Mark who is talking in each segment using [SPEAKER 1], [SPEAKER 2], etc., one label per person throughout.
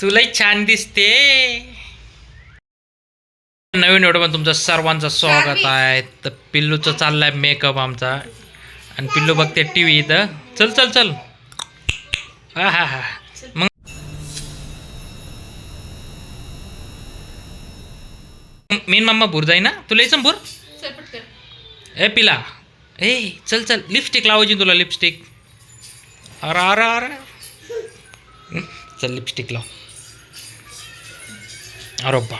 [SPEAKER 1] तुलाही छान दिसते. नवीन व्हिडिओ तुमचं सर्वांचं स्वागत आहे. तर पिल्लूचं चाललाय मेकअप आमचा. आणि पिल्लू बघते टी व्ही इथं. चल चल चल. हा हा हा. मग मेन मामा भूर जाई ना? तुला यायचं भूर? ए पिला. ए चल चल. लिपस्टिक लावायची तुला लिपस्टिक अरे अरे अरे. चल लिपस्टिक लाव अरोबा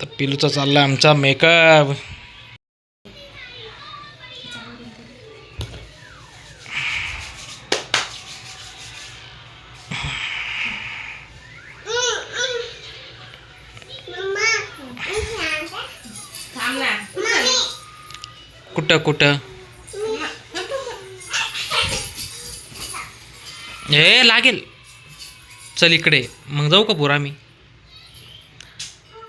[SPEAKER 1] तर पिलूचा चालला आमचा मेकअप
[SPEAKER 2] कुठं
[SPEAKER 1] कुठं? हे ए लागेल. चल इकडे. मग जाऊ का पोरा आम्ही?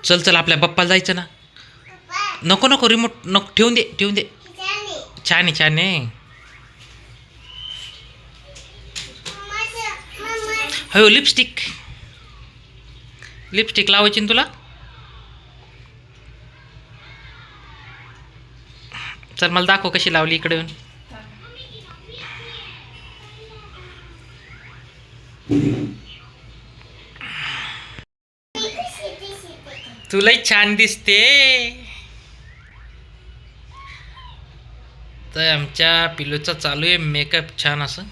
[SPEAKER 1] चल चल आपल्या बाप्पाला जायचं ना. नको नको रिमोट नको ठेवून दे ठेवून दे. छान आहे छान आहे. हो लिपस्टिक लिपस्टिक लावायची ना तुला? चल मला दाखव कशी लावली इकडे येऊन. तुलाही छान दिसते. तर आमच्या पिलूचा चालू आहे मेकअप छान असं.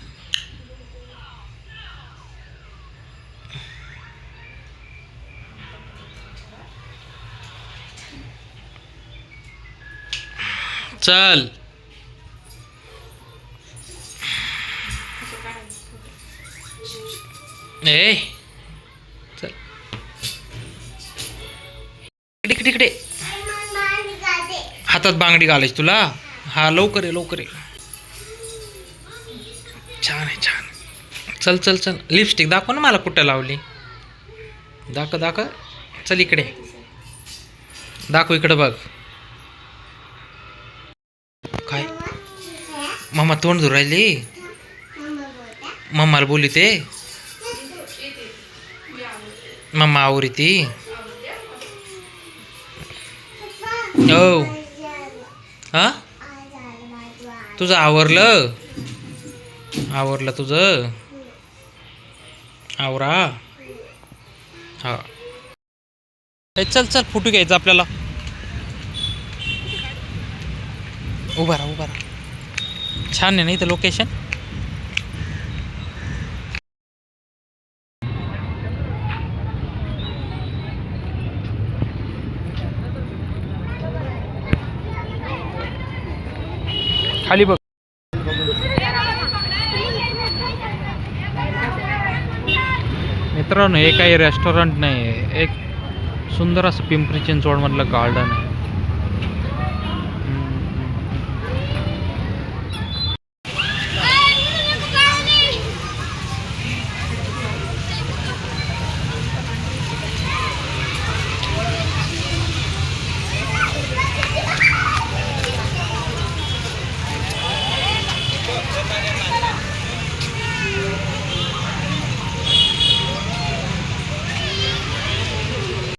[SPEAKER 1] चल. ए चल इकडे इकडे इकडे हातात बांगडी घालायची तुला? हा लवकर आहे लवकर आहे छान आहे छान चल चल चल. लिपस्टिक दाखव ना मला कुठं लावली. दाखव दाखव. चल इकडे. दाखव इकडं बघ. काय? मामा तोंड धुरायली राहिली? मम्माला बोली ते? मम्मा आवरी ती हो हा तुझं आवरलं? आवरलं तुझं? आवरा? हा. चल चल फोटो घ्यायचा आपल्याला. उभा राहा उभा राहा. छान आहे ना इथं लोकेशन खाली बघ. मित्रांनो हे काही रेस्टॉरंट नाही आहे एक सुंदर असं पिंपरी चिंचवडमधलं गार्डन आहे.